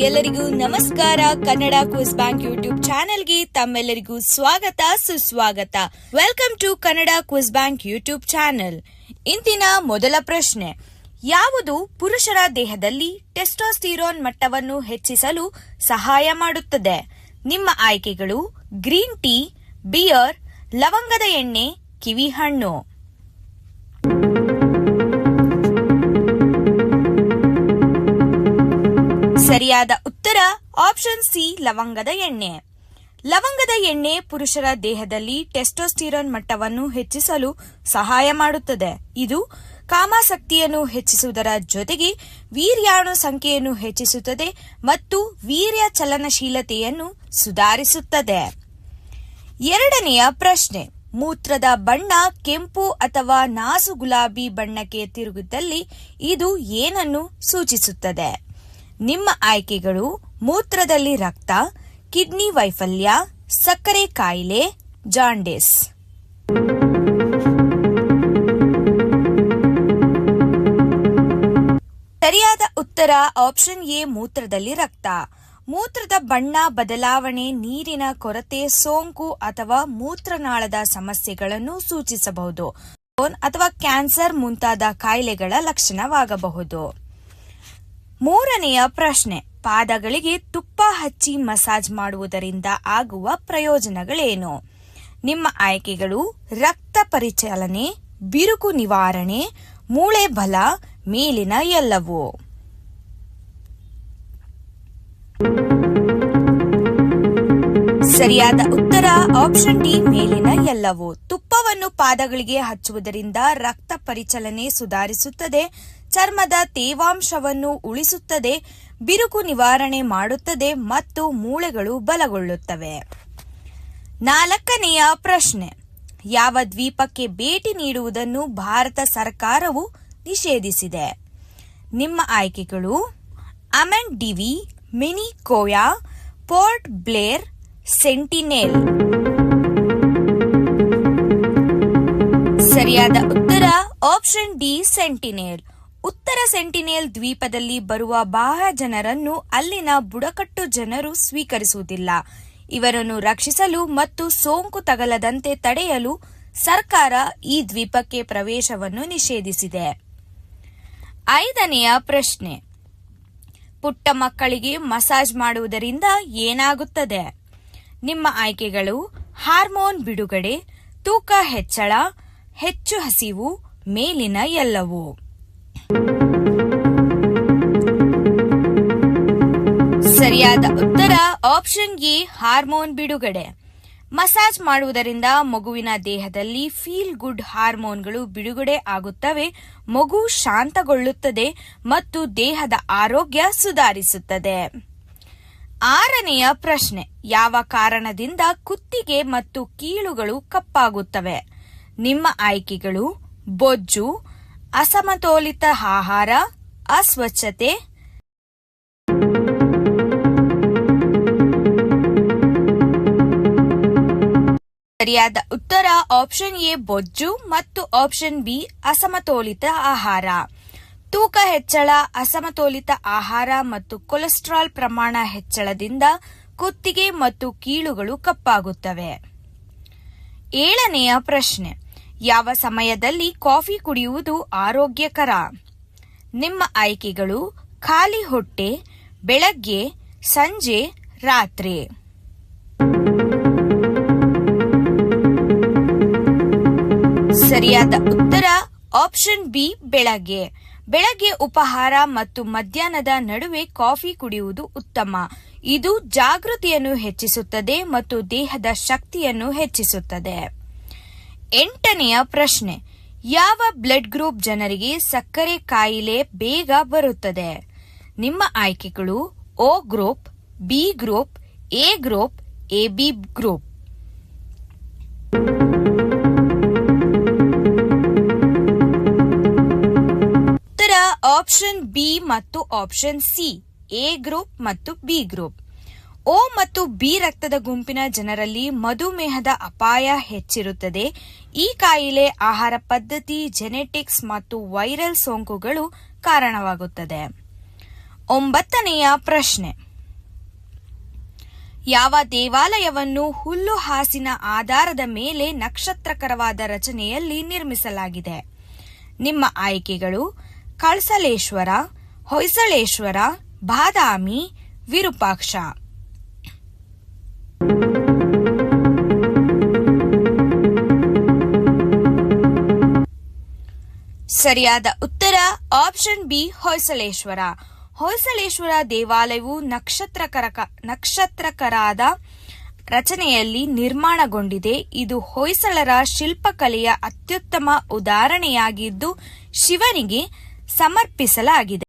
ಎಲ್ಲರಿಗೂ ನಮಸ್ಕಾರ. Kannada quiz bank YouTube ಚಾನೆಲ್ಗೆ ತಮ್ಮೆಲ್ಲರಿಗೂ ಸ್ವಾಗತ, ಸುಸ್ವಾಗತ. Welcome to Kannada quiz bank YouTube channel. ಇಂದಿನ ಮೊದಲ ಪ್ರಶ್ನೆ. ಯಾವುದು ಪುರುಷರ ದೇಹದಲ್ಲಿ ಟೆಸ್ಟೋಸ್ಟಿರೋನ್ ಮಟ್ಟವನ್ನು ಹೆಚ್ಚಿಸಲು ಸಹಾಯ ಮಾಡುತ್ತದೆ? ನಿಮ್ಮ ಆಯ್ಕೆಗಳು ಗ್ರೀನ್ ಟೀ, ಬಿಯರ್, ಲವಂಗದ ಎಣ್ಣೆ, ಕಿವಿ ಸರಿಯಾದ ಉತ್ತರ ಆಪ್ಷನ್ ಸಿ ಲವಂಗದ ಎಣ್ಣೆ. ಲವಂಗದ ಎಣ್ಣೆ ಪುರುಷರ ದೇಹದಲ್ಲಿ ಟೆಸ್ಟೋಸ್ಟಿರೋನ್ ಮಟ್ಟವನ್ನು ಹೆಚ್ಚಿಸಲು ಸಹಾಯ ಮಾಡುತ್ತದೆ. ಇದು ಕಾಮಾಸಕ್ತಿಯನ್ನು ಹೆಚ್ಚಿಸುವುದರ ಜೊತೆಗೆ ವೀರ್ಯಾಣು ಸಂಖ್ಯೆಯನ್ನು ಹೆಚ್ಚಿಸುತ್ತದೆ ಮತ್ತು ವೀರ್ಯ ಚಲನಶೀಲತೆಯನ್ನು ಸುಧಾರಿಸುತ್ತದೆ. ಎರಡನೆಯ ಪ್ರಶ್ನೆ, ಮೂತ್ರದ ಬಣ್ಣ ಕೆಂಪು ಅಥವಾ ನಾಸು ಗುಲಾಬಿ ಬಣ್ಣಕ್ಕೆ ತಿರುಗಿದಲ್ಲಿ ಇದು ಏನನ್ನು ಸೂಚಿಸುತ್ತದೆ? ನಿಮ್ಮ ಆಯ್ಕೆಗಳು ಮೂತ್ರದಲ್ಲಿ ರಕ್ತ, ಕಿಡ್ನಿ ವೈಫಲ್ಯ, ಸಕ್ಕರೆ ಕಾಯಿಲೆ, ಜಾಂಡಿಸ್. ಸರಿಯಾದ ಉತ್ತರ ಆಪ್ಷನ್ ಎ, ಮೂತ್ರದಲ್ಲಿ ರಕ್ತ. ಮೂತ್ರದ ಬಣ್ಣ ಬದಲಾವಣೆ, ನೀರಿನ ಕೊರತೆ, ಸೋಂಕು ಅಥವಾ ಮೂತ್ರನಾಳದ ಸಮಸ್ಯೆಗಳನ್ನು ಸೂಚಿಸಬಹುದು ಅಥವಾ ಕ್ಯಾನ್ಸರ್ ಮುಂತಾದ ಕಾಯಿಲೆಗಳ ಲಕ್ಷಣವಾಗಬಹುದು. ಮೂರನೆಯ ಪ್ರಶ್ನೆ, ಪಾದಗಳಿಗೆ ತುಪ್ಪ ಹಚ್ಚಿ ಮಸಾಜ್ ಮಾಡುವುದರಿಂದ ಆಗುವ ಪ್ರಯೋಜನಗಳೇನು? ನಿಮ್ಮ ಆಯ್ಕೆಗಳು ರಕ್ತ ಪರಿಚಲನೆ, ಬಿರುಕು ನಿವಾರಣೆ, ಮೂಳೆ ಬಲ, ಮೇಲಿನ ಎಲ್ಲವೂ. ಸರಿಯಾದ ಉತ್ತರ, ಆಪ್ಷನ್ ಡಿ, ಮೇಲಿನ ಎಲ್ಲವೂ. ತುಪ್ಪವನ್ನು ಪಾದಗಳಿಗೆ ಹಚ್ಚುವುದರಿಂದ ರಕ್ತ ಪರಿಚಲನೆ ಸುಧಾರಿಸುತ್ತದೆ. ಚರ್ಮದ ತೇವಾಂಶವನ್ನು ಉಳಿಸುತ್ತದೆ, ಬಿರುಕು ನಿವಾರಣೆ ಮಾಡುತ್ತದೆ ಮತ್ತು ಮೂಳೆಗಳು ಬಲಗೊಳ್ಳುತ್ತವೆ. ನಾಲ್ಕನೆಯ ಪ್ರಶ್ನೆ, ಯಾವ ದ್ವೀಪಕ್ಕೆ ಭೇಟಿ ನೀಡುವುದನ್ನು ಭಾರತ ಸರ್ಕಾರವು ನಿಷೇಧಿಸಿದೆ? ನಿಮ್ಮ ಆಯ್ಕೆಗಳು ಅಮೆನ್ ಡಿವಿ ಮಿನಿ ಕೋಯಾ ಪೋರ್ಟ್ ಬ್ಲೇರ್, ಸೆಂಟಿನೇಲ್. ಸರಿಯಾದ ಉತ್ತರ, ಆಪ್ಷನ್ ಡಿ, ಸೆಂಟಿನೇಲ್. ಉತ್ತರ ಸೆಂಟಿನೇಲ್ ದ್ವೀಪದಲ್ಲಿ ಬರುವ ಬಾಹ್ಯ ಜನರನ್ನು ಅಲ್ಲಿನ ಬುಡಕಟ್ಟು ಜನರು ಸ್ವೀಕರಿಸುವುದಿಲ್ಲ. ಇವರನ್ನು ರಕ್ಷಿಸಲು ಮತ್ತು ಸೋಂಕು ತಗಲದಂತೆ ತಡೆಯಲು ಸರ್ಕಾರ ಈ ದ್ವೀಪಕ್ಕೆ ಪ್ರವೇಶವನ್ನು ನಿಷೇಧಿಸಿದೆ. ಐದನೆಯ ಪ್ರಶ್ನೆ. ಪುಟ್ಟ ಮಕ್ಕಳಿಗೆ ಮಸಾಜ್ ಮಾಡುವುದರಿಂದ ಏನಾಗುತ್ತದೆ? ನಿಮ್ಮ ಆಯ್ಕೆಗಳು ಹಾರ್ಮೋನ್ ಬಿಡುಗಡೆ, ತೂಕ ಹೆಚ್ಚಳ, ಹೆಚ್ಚು ಹಸಿವು, ಮೇಲಿನ ಎಲ್ಲವೂ. ಸರಿಯಾದ ಉತ್ತರ ಆಪ್ಷನ್ ಎ ಹಾರ್ಮೋನ್ ಬಿಡುಗಡೆ. ಮಸಾಜ್ ಮಾಡುವುದರಿಂದ ಮಗುವಿನ ದೇಹದಲ್ಲಿ ಫೀಲ್ ಗುಡ್ ಹಾರ್ಮೋನ್ಗಳು ಬಿಡುಗಡೆ ಆಗುತ್ತವೆ, ಮಗು ಶಾಂತಗೊಳ್ಳುತ್ತದೆ ಮತ್ತು ದೇಹದ ಆರೋಗ್ಯ ಸುಧಾರಿಸುತ್ತದೆ. ಆರನೆಯ ಪ್ರಶ್ನೆ, ಯಾವ ಕಾರಣದಿಂದ ಕುತ್ತಿಗೆ ಮತ್ತು ಕೀಳುಗಳು ಕಪ್ಪಾಗುತ್ತವೆ? ನಿಮ್ಮ ಆಯ್ಕೆಗಳು, ಬೊಜ್ಜು, ಅಸಮತೋಲಿತ ಆಹಾರ, ಅಸ್ವಚ್ಛತೆ ಸರಿಯಾದ ಉತ್ತರ ಆಪ್ಷನ್ ಎ ಬೊಜ್ಜು ಮತ್ತು ಆಪ್ಷನ್ ಬಿ ಅಸಮತೋಲಿತ ಆಹಾರ. ತೂಕ ಹೆಚ್ಚಳ, ಅಸಮತೋಲಿತ ಆಹಾರ ಮತ್ತು ಕೊಲೆಸ್ಟ್ರಾಲ್ ಪ್ರಮಾಣ ಹೆಚ್ಚಳದಿಂದ ಕುತ್ತಿಗೆ ಮತ್ತು ಕೀಳುಗಳು ಕಪ್ಪಾಗುತ್ತವೆ. ಏಳನೆಯ ಪ್ರಶ್ನೆ, ಯಾವ ಸಮಯದಲ್ಲಿ ಕಾಫಿ ಕುಡಿಯುವುದು ಆರೋಗ್ಯಕರ? ನಿಮ್ಮ ಆಯ್ಕೆಗಳು ಖಾಲಿ ಹೊಟ್ಟೆ, ಬೆಳಗ್ಗೆ, ಸಂಜೆ, ರಾತ್ರಿ. ಸರಿಯಾದ ಉತ್ತರ ಆಪ್ಷನ್ ಬಿ, ಬೆಳಗ್ಗೆ. ಬೆಳಗ್ಗೆ ಉಪಹಾರ ಮತ್ತು ಮಧ್ಯಾಹ್ನದ ನಡುವೆ ಕಾಫಿ ಕುಡಿಯುವುದು ಉತ್ತಮ. ಇದು ಜಾಗೃತಿಯನ್ನು ಹೆಚ್ಚಿಸುತ್ತದೆ ಮತ್ತು ದೇಹದ ಶಕ್ತಿಯನ್ನು ಹೆಚ್ಚಿಸುತ್ತದೆ. ಎಂಟನೆಯ ಪ್ರಶ್ನೆ, ಯಾವ ಬ್ಲಡ್ ಗ್ರೂಪ್ ಜನರಿಗೆ ಸಕ್ಕರೆ ಕಾಯಿಲೆ ಬೇಗ ಬರುತ್ತದೆ? ನಿಮ್ಮ ಆಯ್ಕೆಗಳು O group, B group, A group, A B group. Option B ಮತ್ತು ಆಪ್ಷನ್ ಸಿ, ಎ ಗ್ರೂಪ್ ಮತ್ತು ಬಿ ಗ್ರೂಪ್. ಓ ಮತ್ತು ಬಿ ರಕ್ತದ ಗುಂಪಿನ ಜನರಲ್ಲಿ ಮಧುಮೇಹದ ಅಪಾಯ ಹೆಚ್ಚಿರುತ್ತದೆ. ಈ ಕಾಯಿಲೆ ಆಹಾರ ಪದ್ಧತಿ ಜೆನೆಟಿಕ್ಸ್ ಮತ್ತು ವೈರಲ್ ಸೋಂಕುಗಳು ಕಾರಣವಾಗುತ್ತದೆ. ಒಂಬತ್ತನೆಯ ಪ್ರಶ್ನೆ. ಯಾವ ದೇವಾಲಯವನ್ನು ಹುಲ್ಲು ಹಾಸಿನ ಆಧಾರದ ಮೇಲೆ ನಕ್ಷತ್ರಕರವಾದ ರಚನೆಯಲ್ಲಿ ನಿರ್ಮಿಸಲಾಗಿದೆ? ನಿಮ್ಮ ಆಯ್ಕೆಗಳು ಕಳಸಲೇಶ್ವರ, ಹೊಯ್ಸಳೇಶ್ವರ, ಬಾದಾಮಿ, ವಿರೂಪಾಕ್ಷ. ಸರಿಯಾದ ಉತ್ತರ, ಆಪ್ಷನ್ ಬಿ, ಹೊಯ್ಸಳೇಶ್ವರ. ಹೊಯ್ಸಳೇಶ್ವರ ದೇವಾಲಯವು ನಕ್ಷತ್ರಕರ ನಕ್ಷತ್ರಕರಾದ ರಚನೆಯಲ್ಲಿ ನಿರ್ಮಾಣಗೊಂಡಿದೆ. ಇದು ಹೊಯ್ಸಳರ ಶಿಲ್ಪಕಲೆಯ ಅತ್ಯುತ್ತಮ ಉದಾಹರಣೆಯಾಗಿದ್ದು, ಶಿವನಿಗೆ ಸಮರ್ಪಿಸಲಾಗಿದೆ.